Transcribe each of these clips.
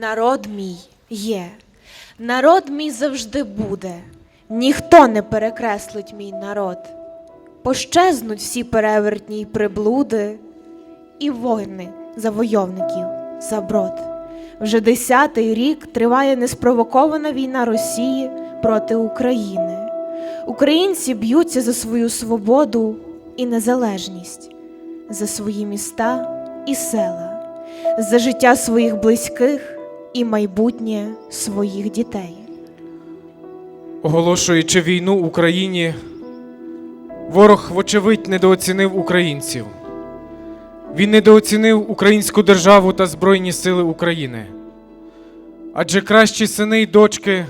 Народ мій є, народ мій завжди буде, ніхто не перекреслить мій народ. Пощезнуть всі перевертні й приблуди, і войни завойовників за брод. Вже десятий рік триває неспровокована війна Росії проти України. Українці б'ються за свою свободу і незалежність, за свої міста і села, за життя своїх близьких і майбутнє своїх дітей. Оголошуючи війну Україні, ворог, вочевидь, недооцінив українців. Він недооцінив українську державу та Збройні сили України. Адже кращі сини й дочки,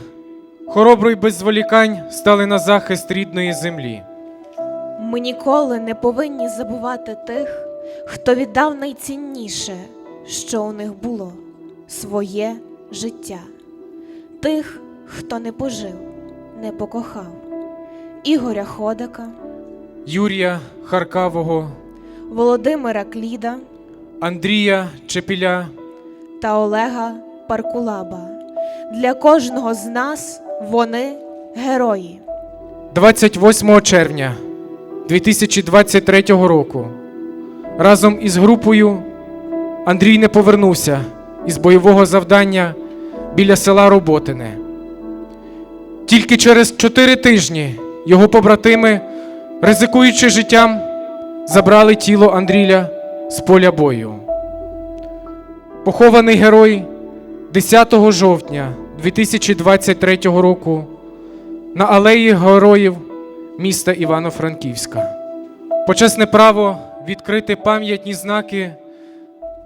хоробро й без зволікань, стали на захист рідної землі. Ми ніколи не повинні забувати тих, хто віддав найцінніше, що у них було своє життя, тих, хто не пожив, не покохав. Ігоря Ходика, Юрія Харкавого, Володимира Кліда Андрія Чепіля, та Олега Паркулаба. Для кожного з нас вони герої. 28 червня 2023 року разом із групою Андрій не повернувся із бойового завдання біля села Роботине. Тільки через 4 тижні його побратими, ризикуючи життям, забрали тіло Андрія з поля бою. Похований герой 10 жовтня 2023 року на алеї героїв міста Івано-Франківська. Почесне право відкрити пам'ятні знаки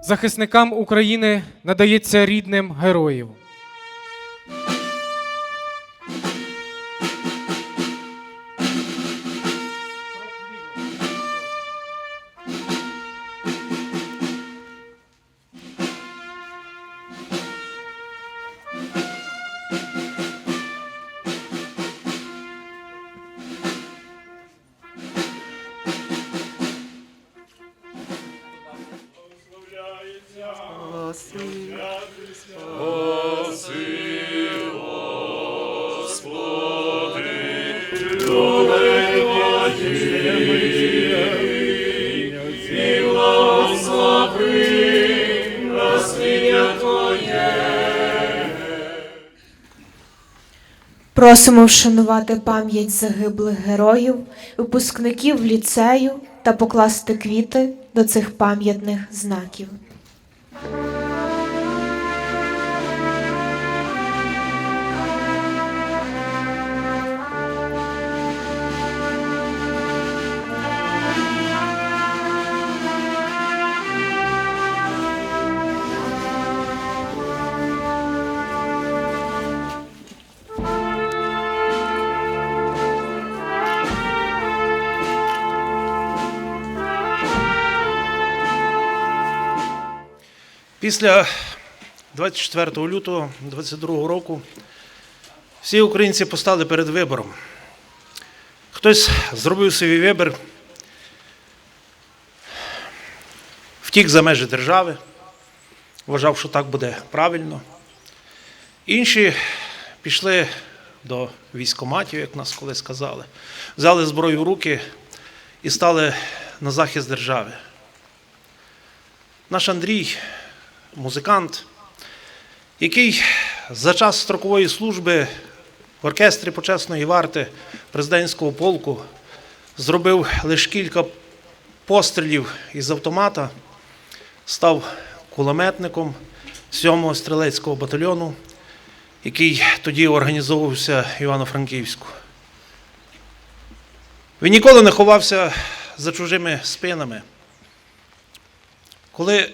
захисникам України надається рідним героїв. Просимо вшанувати пам'ять загиблих героїв, випускників ліцею та покласти квіти до цих пам'ятних знаків. Після 24 лютого 2022 року всі українці постали перед вибором. Хтось зробив свій вибір, втік за межі держави, вважав, що так буде правильно. Інші пішли до військоматів, як нас колись сказали, взяли зброю в руки і стали на захист держави. Наш Андрій музикант, який за час строкової служби в оркестрі почесної варти президентського полку зробив лише кілька пострілів із автомата, став кулеметником 7-го стрілецького батальйону, який тоді організовувався Івано-Франківську. Він ніколи не ховався за чужими спинами. Коли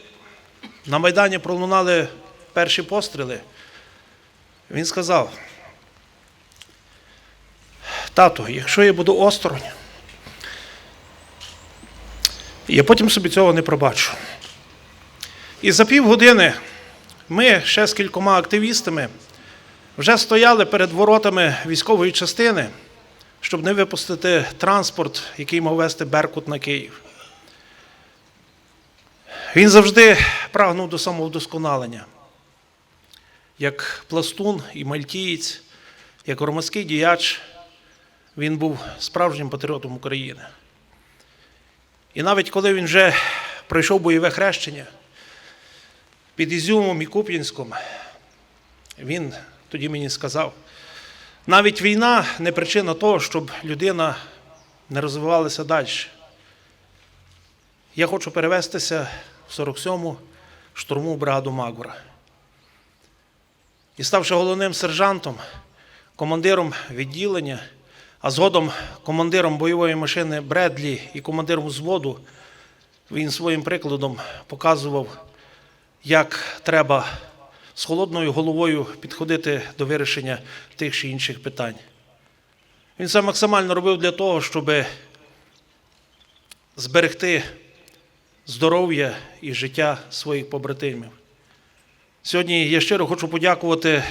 на Майдані пролунали перші постріли, він сказав: Тато, якщо я буду осторонь, я потім собі цього не пробачу. І за півгодини ми ще з кількома активістами вже стояли перед воротами військової частини, щоб не випустити транспорт, який мав вести Беркут на Київ. Він завжди прагнув до самовдосконалення. як пластун і мальтієць, як громадський діяч, він був справжнім патріотом України. І навіть коли він вже пройшов бойове хрещення під Ізюмом і Куп'янськом, він тоді мені сказав, навіть війна не причина того, щоб людина не розвивалася далі. Я хочу перевестися 47-му штурму бригаду Магура. І ставши головним сержантом, командиром відділення, а згодом командиром бойової машини Бредлі і командиром взводу, він своїм прикладом показував, як треба з холодною головою підходити до вирішення тих чи інших питань. Він це максимально робив для того, щоб зберегти здоров'я і життя своїх побратимів. Сьогодні я щиро хочу подякувати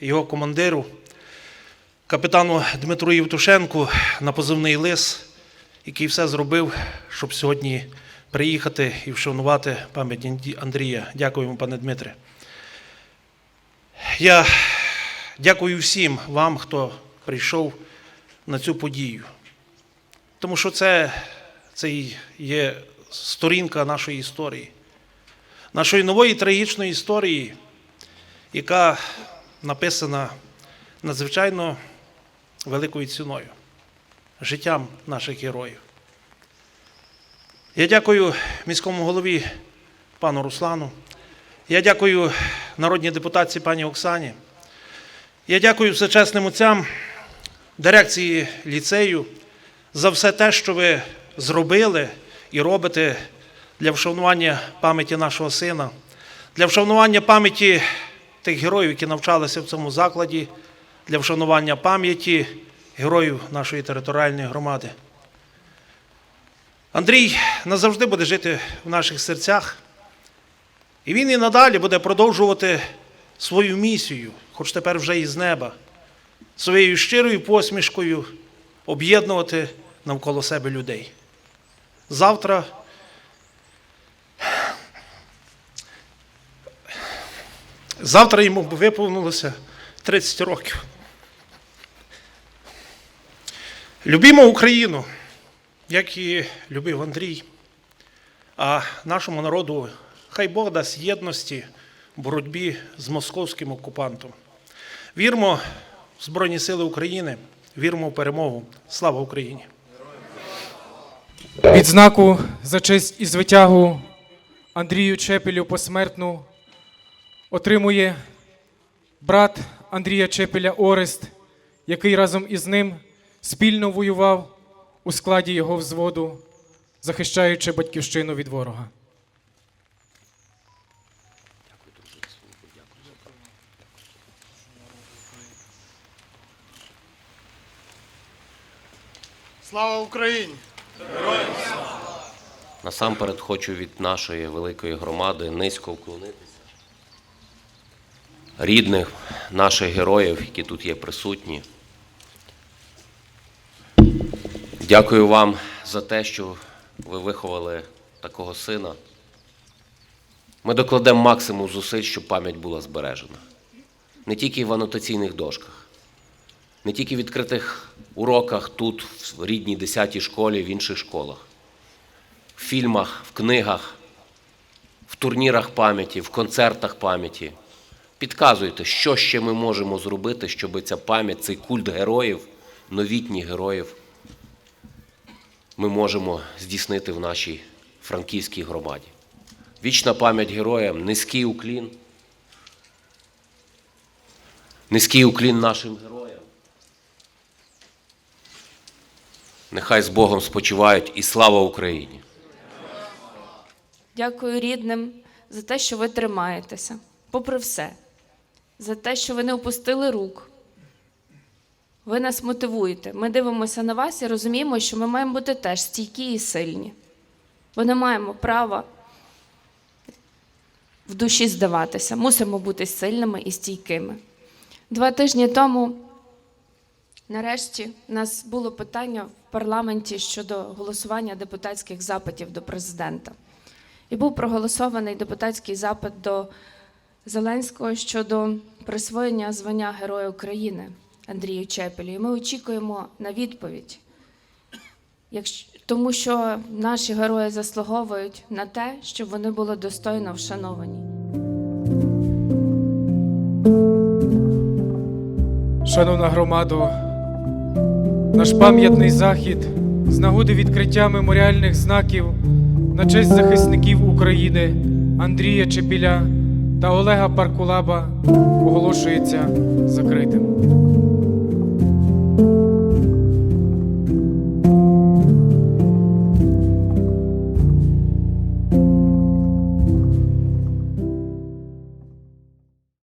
його командиру, капітану Дмитру Євтушенку на позивний лис, який все зробив, щоб сьогодні приїхати і вшанувати пам'ять Андрія. Дякуємо, пане Дмитре. Я дякую всім вам, хто прийшов на цю подію. Тому що це, це є сторінка нашої історії, нашої нової трагічної історії, яка написана надзвичайно великою ціною, життям наших героїв. Я дякую міському голові пану Руслану. Я дякую народній депутатці пані Оксані. Я дякую всечесним отцям дирекції ліцею за все те, що ви зробили і робите для вшанування пам'яті нашого сина, для вшанування пам'яті тих героїв, які навчалися в цьому закладі, для вшанування пам'яті героїв нашої територіальної громади. Андрій назавжди буде жити в наших серцях, і він і надалі буде продовжувати свою місію, хоч тепер вже із неба, своєю щирою посмішкою об'єднувати навколо себе людей. Завтра завтра йому виповнилося 30 років. Любімо Україну, як і любив Андрій, а нашому народу хай Бог дасть єдності в боротьбі з московським окупантом. Вірмо в Збройні Сили України, вірмо в перемогу. Слава Україні! Відзнаку за честь і звитягу Андрію Чепелю посмертну отримує брат Андрія Чепеля Орест, який разом із ним спільно воював у складі його взводу, захищаючи батьківщину від ворога. Слава Україні! Насамперед хочу від нашої великої громади низько вклонитися. Рідних наших героїв, які тут є присутні. Дякую вам за те, що ви виховали такого сина. Ми докладемо максимум зусиль, щоб пам'ять була збережена. Не тільки в анотаційних дошках, не тільки в відкритих уроках тут, в рідній 10-й школі, в інших школах в фільмах, в книгах, в турнірах пам'яті, в концертах пам'яті. Підказуйте, що ще ми можемо зробити, щоб ця пам'ять, цей культ героїв, новітніх героїв, ми можемо здійснити в нашій франківській громаді. Вічна пам'ять героям, низький уклін. Низький уклін нашим героям. Нехай з Богом спочивають і слава Україні! Дякую рідним за те, що ви тримаєтеся, попри все, за те, що ви не опустили рук. Ви нас мотивуєте. Ми дивимося на вас і розуміємо, що ми маємо бути теж стійкі і сильні. Бо не маємо права в душі здаватися. Мусимо бути сильними і стійкими. Два тижні тому, нарешті, у нас було питання в парламенті щодо голосування депутатських запитів до президента. І був проголосований депутатський запит до Зеленського щодо присвоєння звання Героя України Андрію Чепелю. І ми очікуємо на відповідь. Тому що наші герої заслуговують на те, щоб вони були достойно вшановані. Шановна громадо, наш пам'ятний захід з нагоди відкриття меморіальних знаків на честь захисників України Андрія Чепіля та Олега Паркулаба оголошується закритим.